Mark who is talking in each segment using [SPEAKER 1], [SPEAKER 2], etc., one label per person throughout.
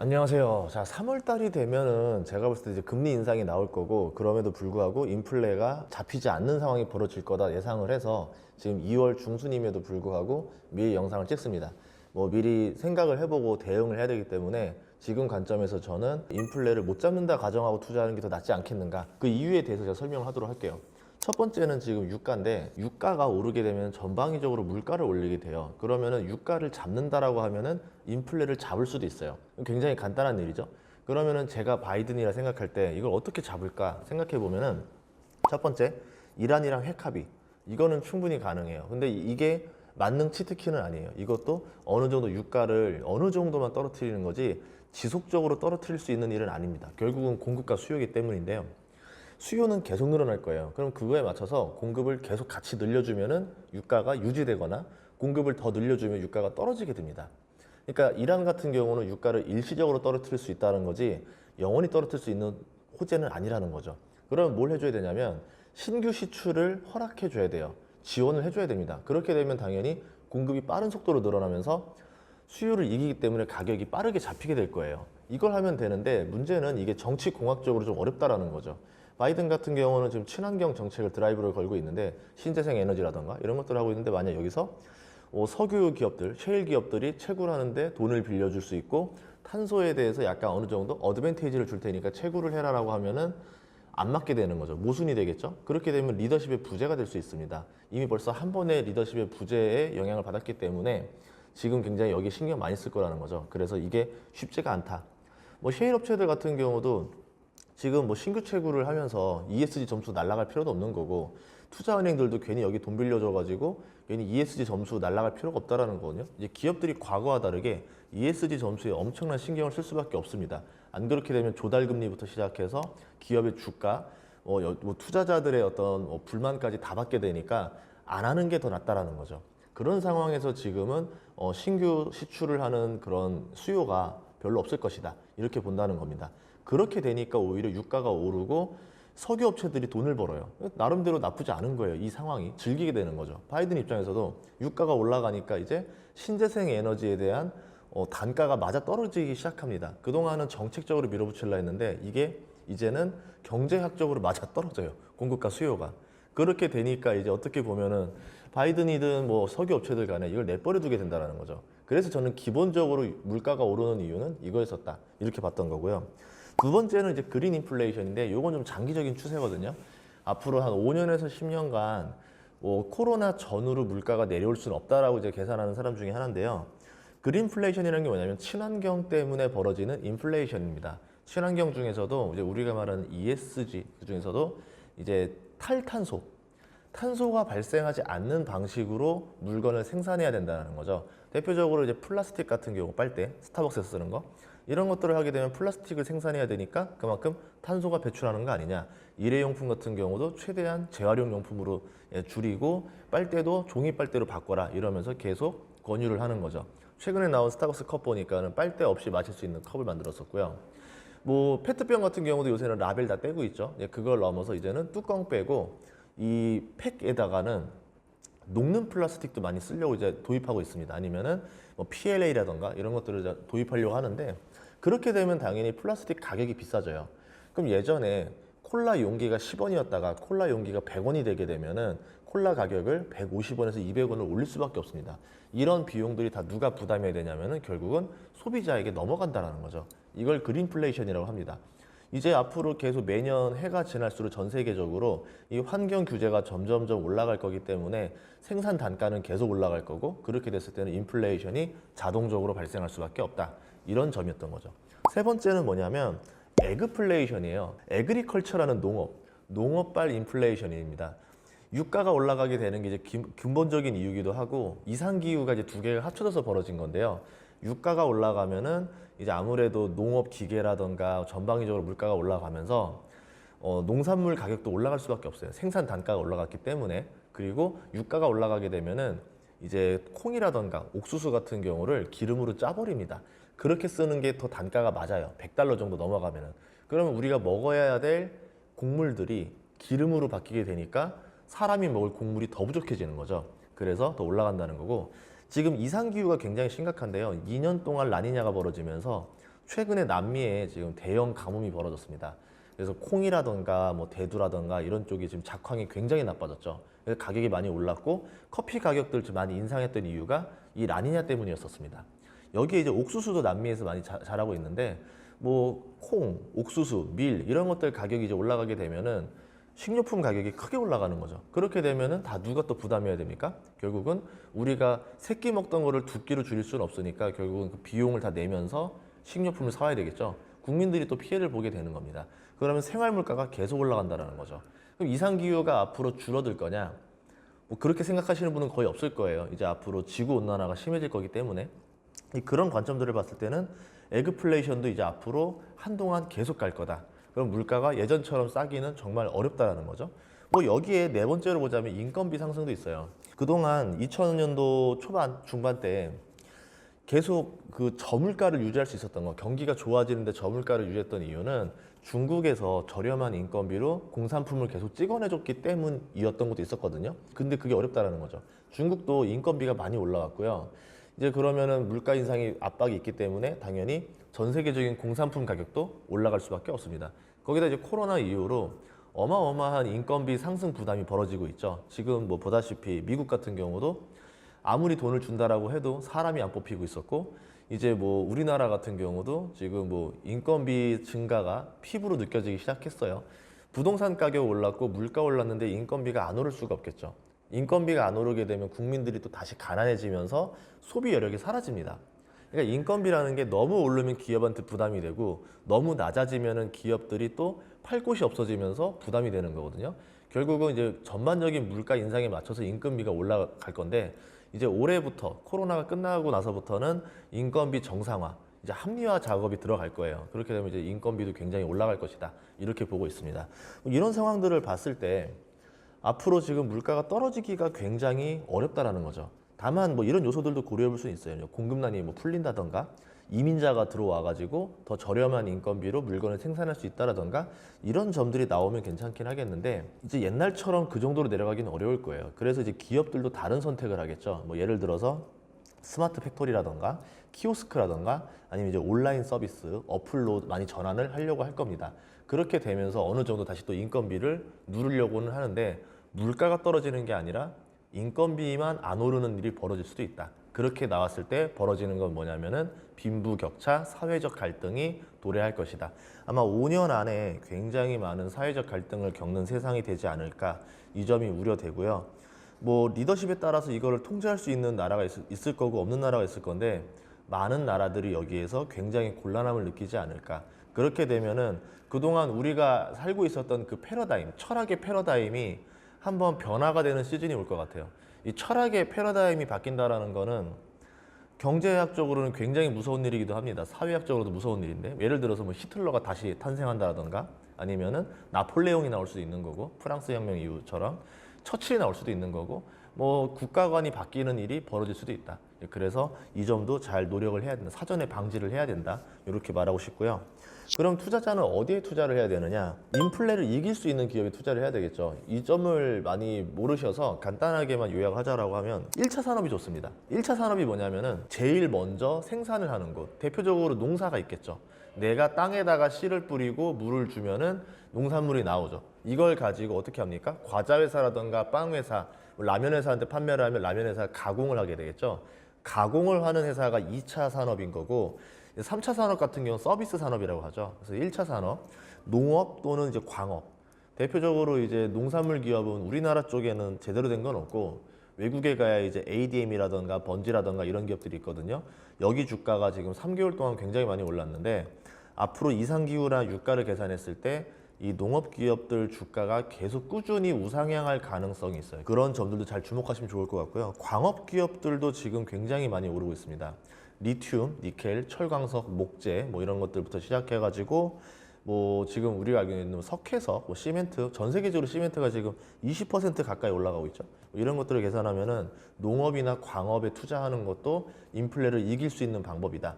[SPEAKER 1] 안녕하세요. 자, 3월 달이 되면은 제가 봤을 때 이제 금리 인상이 나올 거고 그럼에도 불구하고 인플레가 잡히지 않는 상황이 벌어질 거다 예상을 해서 지금 2월 중순임에도 불구하고 미리 영상을 찍습니다. 뭐 미리 생각을 해보고 대응을 해야 되기 때문에 지금 관점에서 저는 인플레를 못 잡는다 가정하고 투자하는 게 더 낫지 않겠는가 그 이유에 대해서 제가 설명을 하도록 할게요. 첫 번째는 지금 유가인데 유가가 오르게 되면 전방위적으로 물가를 올리게 돼요. 그러면은 유가를 잡는다라고 하면은 인플레를 잡을 수도 있어요. 굉장히 간단한 일이죠. 그러면은 제가 바이든이라 생각할 때 이걸 어떻게 잡을까 생각해 보면은 첫 번째 이란이랑 핵 합의 이거는 충분히 가능해요. 근데 이게 만능 치트키는 아니에요. 이것도 어느 정도 유가를 어느 정도만 떨어뜨리는 거지 지속적으로 떨어뜨릴 수 있는 일은 아닙니다. 결국은 공급과 수요이기 때문인데요. 수요는 계속 늘어날 거예요. 그럼 그거에 맞춰서 공급을 계속 같이 늘려주면은 유가가 유지되거나 공급을 더 늘려주면 유가가 떨어지게 됩니다. 그러니까 이란 같은 경우는 유가를 일시적으로 떨어뜨릴 수 있다는 거지 영원히 떨어뜨릴 수 있는 호재는 아니라는 거죠. 그러면 뭘 해줘야 되냐면 신규 시출을 허락해 줘야 돼요. 지원을 해줘야 됩니다. 그렇게 되면 당연히 공급이 빠른 속도로 늘어나면서 수요를 이기기 때문에 가격이 빠르게 잡히게 될 거예요. 이걸 하면 되는데 문제는 이게 정치 공학적으로 좀 어렵다라는 거죠. 바이든 같은 경우는 지금 친환경 정책을 드라이브를 걸고 있는데 신재생 에너지라던가 이런 것들을 하고 있는데 만약 여기서 어, 석유 기업들, 셰일 기업들이 채굴 하는데 돈을 빌려줄 수 있고 탄소에 대해서 약간 어느 정도 어드밴테이지를 줄 테니까 채굴을 해라라고 하면은 안 맞게 되는 거죠. 모순이 되겠죠. 그렇게 되면 리더십의 부재가 될 수 있습니다. 이미 벌써 한 번의 리더십의 부재에 영향을 받았기 때문에 지금 굉장히 여기 신경 많이 쓸 거라는 거죠. 그래서 이게 쉽지가 않다. 뭐 셰일 업체들 같은 경우도 지금 뭐 신규 채굴을 하면서 ESG 점수 날라갈 필요도 없는 거고 투자은행들도 괜히 여기 돈 빌려줘가지고 괜히 ESG 점수 날라갈 필요가 없다라는 거거든요. 이제 기업들이 과거와 다르게 ESG 점수에 엄청난 신경을 쓸 수밖에 없습니다. 안 그렇게 되면 조달금리부터 시작해서 기업의 주가, 뭐, 여- 뭐 투자자들의 어떤 뭐 불만까지 다 받게 되니까 안 하는 게 더 낫다라는 거죠. 그런 상황에서 지금은 어, 신규 시출을 하는 그런 수요가 별로 없을 것이다. 이렇게 본다는 겁니다. 그렇게 되니까 오히려 유가가 오르고 석유 업체들이 돈을 벌어요. 나름대로 나쁘지 않은 거예요. 이 상황이 즐기게 되는 거죠. 바이든 입장에서도 유가가 올라가니까 이제 신재생 에너지에 대한 어, 단가가 맞아 떨어지기 시작합니다. 그동안은 정책적으로 밀어붙이려 했는데 이게 이제는 경제학적으로 맞아 떨어져요. 공급과 수요가. 그렇게 되니까 이제 어떻게 보면은 바이든이든 뭐 석유 업체들 간에 이걸 내버려 두게 된다는 거죠. 그래서 저는 기본적으로 물가가 오르는 이유는 이거였었다. 이렇게 봤던 거고요. 두 번째는 이제 그린 인플레이션인데 이건 좀 장기적인 추세거든요. 앞으로 한 5년에서 10년간 뭐 코로나 전후로 물가가 내려올 수는 없다라고 이제 계산하는 사람 중에 하나인데요. 그린플레이션이라는 게 뭐냐면 친환경 때문에 벌어지는 인플레이션입니다. 친환경 중에서도 이제 우리가 말하는 ESG 그 중에서도 이제 탈탄소, 탄소가 발생하지 않는 방식으로 물건을 생산해야 된다는 거죠. 대표적으로 이제 플라스틱 같은 경우 빨대, 스타벅스에서 쓰는 거 이런 것들을 하게 되면 플라스틱을 생산해야 되니까 그만큼 탄소가 배출하는 거 아니냐. 일회용품 같은 경우도 최대한 재활용 용품으로 예, 줄이고 빨대도 종이 빨대로 바꿔라 이러면서 계속 권유를 하는 거죠. 최근에 나온 스타벅스 컵 보니까는 빨대 없이 마실 수 있는 컵을 만들었었고요. 뭐 페트병 같은 경우도 요새는 라벨 다 떼고 있죠. 예, 그걸 넘어서 이제는 뚜껑 빼고 이 팩에다가는 녹는 플라스틱도 많이 쓰려고 이제 도입하고 있습니다. 아니면은 뭐 PLA라던가 이런 것들을 도입하려고 하는데 그렇게 되면 당연히 플라스틱 가격이 비싸져요. 그럼 예전에 콜라 용기가 10원이었다가 콜라 용기가 100원이 되게 되면은 콜라 가격을 150원에서 200원을 올릴 수밖에 없습니다. 이런 비용들이 다 누가 부담해야 되냐면은 결국은 소비자에게 넘어간다라는 거죠. 이걸 그린플레이션이라고 합니다. 이제 앞으로 계속 매년 해가 지날수록 전 세계적으로 이 환경 규제가 점점점 올라갈 거기 때문에 생산 단가는 계속 올라갈 거고 그렇게 됐을 때는 인플레이션이 자동적으로 발생할 수밖에 없다. 이런 점이었던 거죠. 세 번째는 뭐냐면 에그플레이션이에요. 에그리컬처라는 농업, 농업발 인플레이션입니다. 유가가 올라가게 되는 게 이제 기- 근본적인 이유기도 하고 이상 기후가 이제 두 개가 합쳐져서 벌어진 건데요. 유가가 올라가면은 이제 아무래도 농업 기계라던가 전방위적으로 물가가 올라가면서 어, 농산물 가격도 올라갈 수밖에 없어요. 생산 단가가 올라갔기 때문에 그리고 유가가 올라가게 되면은 이제 콩이라던가 옥수수 같은 경우를 기름으로 짜버립니다. 그렇게 쓰는 게 더 단가가 맞아요. 100달러 정도 넘어가면은 그러면 우리가 먹어야 될 곡물들이 기름으로 바뀌게 되니까 사람이 먹을 곡물이 더 부족해지는 거죠. 그래서 더 올라간다는 거고 지금 이상 기후가 굉장히 심각한데요. 2년 동안 라니냐가 벌어지면서 최근에 남미에 지금 대형 가뭄이 벌어졌습니다. 그래서 콩이라던가 뭐 대두라던가 이런 쪽이 지금 작황이 굉장히 나빠졌죠. 그래서 가격이 많이 올랐고 커피 가격들 좀 많이 인상했던 이유가 이 라니냐 때문이었었습니다. 여기에 이제 옥수수도 남미에서 많이 자, 자라고 있는데 뭐 콩, 옥수수, 밀 이런 것들 가격이 이제 올라가게 되면은 식료품 가격이 크게 올라가는 거죠. 그렇게 되면은 다 누가 또 부담해야 됩니까? 결국은 우리가 새끼 먹던 거를 두 끼로 줄일 수는 없으니까 결국은 그 비용을 다 내면서 식료품을 사와야 되겠죠. 국민들이 또 피해를 보게 되는 겁니다. 그러면 생활 물가가 계속 올라간다는 거죠. 그럼 이상 기후가 앞으로 줄어들 거냐? 뭐 그렇게 생각하시는 분은 거의 없을 거예요. 이제 앞으로 지구 온난화가 심해질 거기 때문에 이 그런 관점들을 봤을 때는 에그플레이션도 이제 앞으로 한동안 계속 갈 거다. 그럼 물가가 예전처럼 싸기는 정말 어렵다라는 거죠. 뭐 여기에 네 번째로 보자면 인건비 상승도 있어요. 그동안 2000년도 초반 중반 때 계속 그 저물가를 유지할 수 있었던 거 경기가 좋아지는데 저물가를 유지했던 이유는 중국에서 저렴한 인건비로 공산품을 계속 찍어내줬기 때문이었던 것도 있었거든요. 근데 그게 어렵다라는 거죠. 중국도 인건비가 많이 올라왔고요. 이제 그러면은 물가 인상이 압박이 있기 때문에 당연히 전 세계적인 공산품 가격도 올라갈 수밖에 없습니다. 거기다 이제 코로나 이후로 어마어마한 인건비 상승 부담이 벌어지고 있죠. 지금 뭐 보다시피 미국 같은 경우도 아무리 돈을 준다라고 해도 사람이 안 뽑히고 있었고 이제 뭐 우리나라 같은 경우도 지금 뭐 인건비 증가가 피부로 느껴지기 시작했어요. 부동산 가격 올랐고 물가 올랐는데 인건비가 안 오를 수가 없겠죠. 인건비가 안 오르게 되면 국민들이 또 다시 가난해지면서 소비 여력이 사라집니다. 그러니까 인건비라는 게 너무 오르면 기업한테 부담이 되고 너무 낮아지면은 기업들이 또 팔 곳이 없어지면서 부담이 되는 거거든요. 결국은 이제 전반적인 물가 인상에 맞춰서 인건비가 올라갈 건데 이제 올해부터 코로나가 끝나고 나서부터는 인건비 정상화, 이제 합리화 작업이 들어갈 거예요. 그렇게 되면 이제 인건비도 굉장히 올라갈 것이다. 이렇게 보고 있습니다. 이런 상황들을 봤을 때 앞으로 지금 물가가 떨어지기가 굉장히 어렵다라는 거죠. 다만 뭐 이런 요소들도 고려해 볼수 있어요. 공급난이 뭐 풀린다던가 이민자가 들어와 가지고 더 저렴한 인건비로 물건을 생산할 수 있다라던가 이런 점들이 나오면 괜찮긴 하겠는데 이제 옛날처럼 그 정도로 내려가기는 어려울 거예요. 그래서 이제 기업들도 다른 선택을 하겠죠. 뭐 예를 들어서 스마트 팩토리라던가 키오스크라던가 아니면 이제 온라인 서비스 어플로 많이 전환을 하려고 할 겁니다. 그렇게 되면서 어느 정도 다시 또 인건비를 누르려고는 하는데 물가가 떨어지는 게 아니라 인건비만 안 오르는 일이 벌어질 수도 있다. 그렇게 나왔을 때 벌어지는 건 뭐냐면은 빈부격차, 사회적 갈등이 도래할 것이다. 아마 5년 안에 굉장히 많은 사회적 갈등을 겪는 세상이 되지 않을까 이 점이 우려되고요. 뭐 리더십에 따라서 이거를 통제할 수 있는 나라가 있, 있을 거고 없는 나라가 있을 건데 많은 나라들이 여기에서 굉장히 곤란함을 느끼지 않을까. 그렇게 되면은 그동안 우리가 살고 있었던 그 패러다임, 철학의 패러다임이 한번 변화가 되는 시즌이 올 것 같아요. 이 철학의 패러다임이 바뀐다라는 거는 경제학적으로는 굉장히 무서운 일이기도 합니다. 사회학적으로도 무서운 일인데 예를 들어서 뭐 히틀러가 다시 탄생한다라던가 아니면은 나폴레옹이 나올 수도 있는 거고 프랑스 혁명 이후처럼 처칠이 나올 수도 있는 거고 뭐 국가관이 바뀌는 일이 벌어질 수도 있다. 그래서 이 점도 잘 노력을 해야 된다. 사전에 방지를 해야 된다. 이렇게 말하고 싶고요. 그럼 투자자는 어디에 투자를 해야 되느냐? 인플레를 이길 수 있는 기업에 투자를 해야 되겠죠. 이 점을 많이 모르셔서 간단하게만 요약하자라고 하면 1차 산업이 좋습니다. 1차 산업이 뭐냐면은 제일 먼저 생산을 하는 곳. 대표적으로 농사가 있겠죠. 내가 땅에다가 씨를 뿌리고 물을 주면은 농산물이 나오죠. 이걸 가지고 어떻게 합니까? 과자 회사라던가 빵 회사, 뭐 라면 회사한테 판매를 하면 라면 회사가 가공을 하게 되겠죠. 가공을 하는 회사가 2차 산업인 거고 3차 산업 같은 경우는 서비스 산업이라고 하죠. 그래서 1차 산업, 농업 또는 이제 광업. 대표적으로 이제 농산물 기업은 우리나라 쪽에는 제대로 된 건 없고 외국에 가야 이제 ADM이라던가 번지라던가 이런 기업들이 있거든요. 여기 주가가 지금 3개월 동안 굉장히 많이 올랐는데 앞으로 이상기후나 유가를 계산했을 때 이 농업 기업들 주가가 계속 꾸준히 우상향할 가능성이 있어요. 그런 점들도 잘 주목하시면 좋을 것 같고요. 광업 기업들도 지금 굉장히 많이 오르고 있습니다. 리튬, 니켈, 철광석, 목재 뭐 이런 것들부터 시작해 가지고 뭐 지금 우리가 알고 있는 석회석, 뭐 시멘트 전 세계적으로 시멘트가 지금 20% 가까이 올라가고 있죠. 뭐 이런 것들을 계산하면은 농업이나 광업에 투자하는 것도 인플레를 이길 수 있는 방법이다.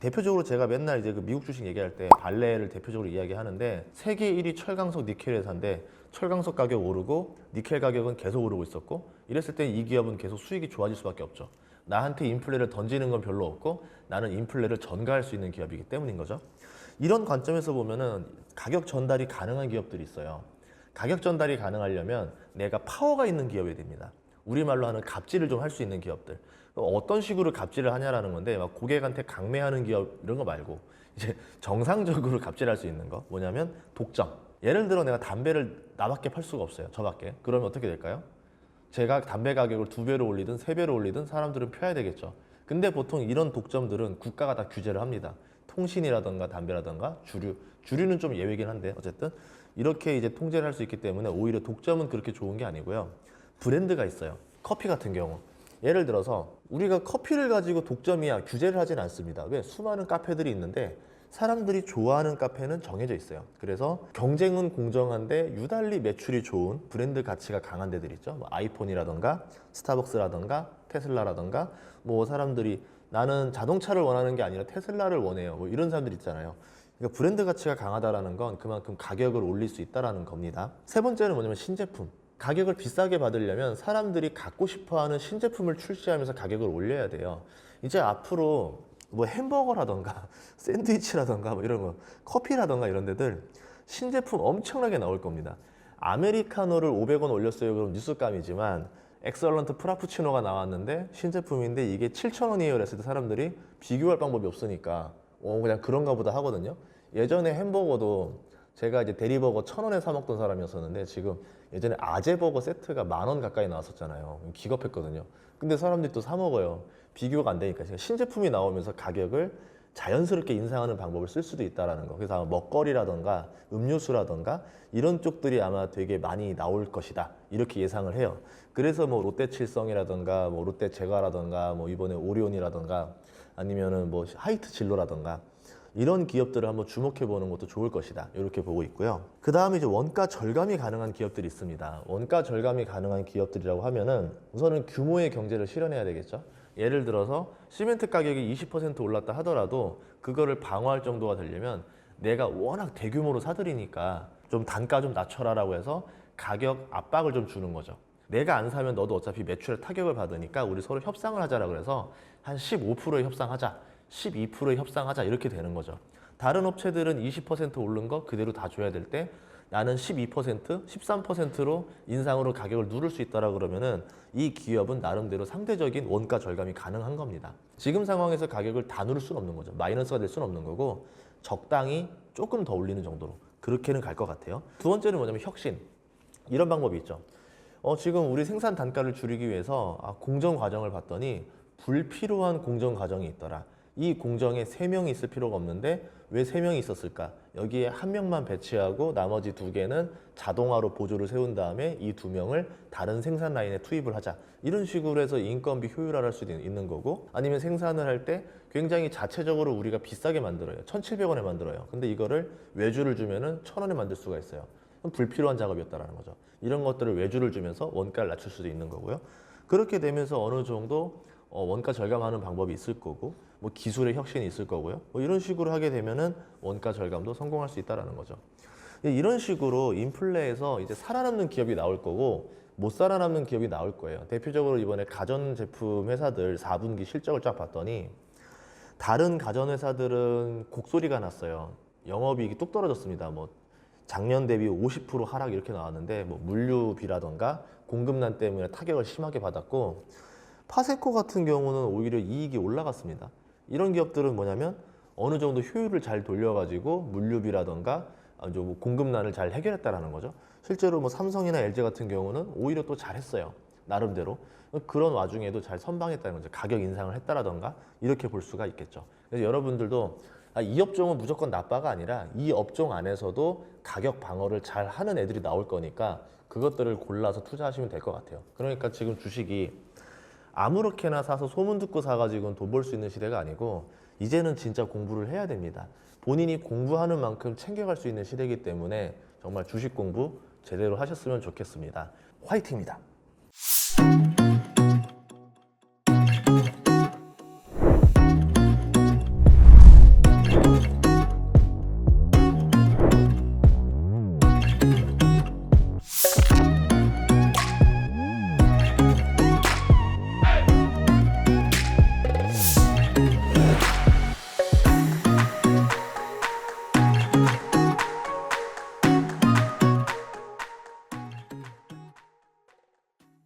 [SPEAKER 1] 대표적으로 제가 맨날 이제 그 미국 주식 얘기할 때 발레를 대표적으로 이야기하는데 세계 1위 철강석 니켈 회사인데 철강석 가격 오르고 니켈 가격은 계속 오르고 있었고 이랬을 때 이 기업은 계속 수익이 좋아질 수밖에 없죠. 나한테 인플레를 던지는 건 별로 없고 나는 인플레를 전가할 수 있는 기업이기 때문인 거죠. 이런 관점에서 보면은 가격 전달이 가능한 기업들이 있어요. 가격 전달이 가능하려면 내가 파워가 있는 기업이 됩니다. 우리말로 하는 갑질을 좀 할 수 있는 기업들. 어떤 식으로 갑질을 하냐라는 건데 막 고객한테 강매하는 기업 이런 거 말고 이제 정상적으로 갑질할 수 있는 거 뭐냐면 독점. 예를 들어 내가 담배를 나밖에 팔 수가 없어요. 저밖에. 그러면 어떻게 될까요? 제가 담배 가격을 두 배로 올리든 세 배로 올리든 사람들은 펴야 되겠죠. 근데 보통 이런 독점들은 국가가 다 규제를 합니다. 통신이라던가 담배라던가 주류, 주류는 좀 예외긴 한데 어쨌든 이렇게 이제 통제를 할 수 있기 때문에 오히려 독점은 그렇게 좋은 게 아니고요. 브랜드가 있어요. 커피 같은 경우. 예를 들어서 우리가 커피를 가지고 독점이야 규제를 하진 않습니다. 왜? 수많은 카페들이 있는데 사람들이 좋아하는 카페는 정해져 있어요. 그래서 경쟁은 공정한데 유달리 매출이 좋은 브랜드 가치가 강한 데들 있죠. 뭐 아이폰이라던가 스타벅스라던가 테슬라라던가 뭐 사람들이 나는 자동차를 원하는 게 아니라 테슬라를 원해요. 뭐 이런 사람들 있잖아요. 그러니까 브랜드 가치가 강하다라는 건 그만큼 가격을 올릴 수 있다라는 겁니다. 세 번째는 뭐냐면 신제품. 가격을 비싸게 받으려면 사람들이 갖고 싶어하는 신제품을 출시하면서 가격을 올려야 돼요. 이제 앞으로 뭐 햄버거라던가 샌드위치라던가 뭐 이런 거 커피라던가 이런 데들 신제품 엄청나게 나올 겁니다. 아메리카노를 500원 올렸어요. 그럼 뉴스감이지만 엑설런트 프라푸치노가 나왔는데 신제품인데 이게 7,000원이에요. 그랬을 때 사람들이 비교할 방법이 없으니까 어 그냥 그런가 보다 하거든요. 예전에 햄버거도 제가 이제 대리버거 1,000원에 사 먹던 사람이었었는데 지금 예전에 아재버거 세트가 만 원 가까이 나왔었잖아요. 기겁했거든요. 근데 사람들이 또 사 먹어요. 비교가 안 되니까 신제품이 나오면서 가격을 자연스럽게 인상하는 방법을 쓸 수도 있다라는 거. 그래서 아마 먹거리라던가 음료수라던가 이런 쪽들이 아마 되게 많이 나올 것이다. 이렇게 예상을 해요. 그래서 뭐 롯데칠성이라던가 뭐 롯데 제과라던가 뭐 이번에 오리온이라던가 아니면은 뭐 하이트 진로라던가 이런 기업들을 한번 주목해 보는 것도 좋을 것이다. 이렇게 보고 있고요. 그 다음에 이제 원가 절감이 가능한 기업들이 있습니다. 원가 절감이 가능한 기업들이라고 하면은 우선은 규모의 경제를 실현해야 되겠죠. 예를 들어서 시멘트 가격이 20% 올랐다 하더라도 그거를 방어할 정도가 되려면 내가 워낙 대규모로 사들이니까 좀 단가 좀 낮춰라라고 해서 가격 압박을 좀 주는 거죠. 내가 안 사면 너도 어차피 매출에 타격을 받으니까 우리 서로 협상을 하자라 그래서 한 15%의 협상하자, 12%의 협상하자 이렇게 되는 거죠. 다른 업체들은 20% 오른 거 그대로 다 줘야 될 때 나는 12%, 13%로 인상으로 가격을 누를 수 있다라 그러면은 이 기업은 나름대로 상대적인 원가 절감이 가능한 겁니다. 지금 상황에서 가격을 다 누를 수는 없는 거죠. 마이너스가 될 수는 없는 거고 적당히 조금 더 올리는 정도로 그렇게는 갈 것 같아요. 두 번째는 뭐냐면 혁신. 이런 방법이 있죠. 어, 지금 우리 생산 단가를 줄이기 위해서 아, 공정 과정을 봤더니 불필요한 공정 과정이 있더라. 이 공정에 세 명이 있을 필요가 없는데 왜 세 명이 있었을까? 여기에 한 명만 배치하고 나머지 두 개는 자동화로 보조를 세운 다음에 이 두 명을 다른 생산 라인에 투입을 하자. 이런 식으로 해서 인건비 효율화를 할 수도 있는 거고 아니면 생산을 할 때 굉장히 자체적으로 우리가 비싸게 만들어요. 1,700원에 만들어요. 근데 이거를 외주를 주면은 1,000원에 만들 수가 있어요. 불필요한 작업이었다라는 거죠. 이런 것들을 외주를 주면서 원가를 낮출 수도 있는 거고요. 그렇게 되면서 어느 정도 어, 원가 절감하는 방법이 있을 거고 뭐 기술의 혁신이 있을 거고요. 뭐 이런 식으로 하게 되면은 원가 절감도 성공할 수 있다라는 거죠. 이런 식으로 인플레에서 이제 살아남는 기업이 나올 거고 못 살아남는 기업이 나올 거예요. 대표적으로 이번에 가전제품 회사들 4분기 실적을 쫙 봤더니 다른 가전 회사들은 곡소리가 났어요. 영업이익이 뚝 떨어졌습니다. 뭐 작년 대비 50% 하락 이렇게 나왔는데 뭐 물류비라던가 공급난 때문에 타격을 심하게 받았고 파세코 같은 경우는 오히려 이익이 올라갔습니다. 이런 기업들은 뭐냐면 어느 정도 효율을 잘 돌려가지고 물류비라던가 아, 좀 공급난을 잘 해결했다라는 거죠. 실제로 뭐 삼성이나 LG 같은 경우는 오히려 또 잘했어요. 나름대로 그런 와중에도 잘 선방했다는 거죠. 가격 인상을 했다라던가 이렇게 볼 수가 있겠죠. 그래서 여러분들도 아, 이 업종은 무조건 나빠가 아니라 이 업종 안에서도 가격 방어를 잘 하는 애들이 나올 거니까 그것들을 골라서 투자하시면 될 것 같아요. 그러니까 지금 주식이 아무렇게나 사서 소문 듣고 사가지고는 돈 벌 수 있는 시대가 아니고 이제는 진짜 공부를 해야 됩니다. 본인이 공부하는 만큼 챙겨갈 수 있는 시대이기 때문에 정말 주식 공부 제대로 하셨으면 좋겠습니다. 화이팅입니다.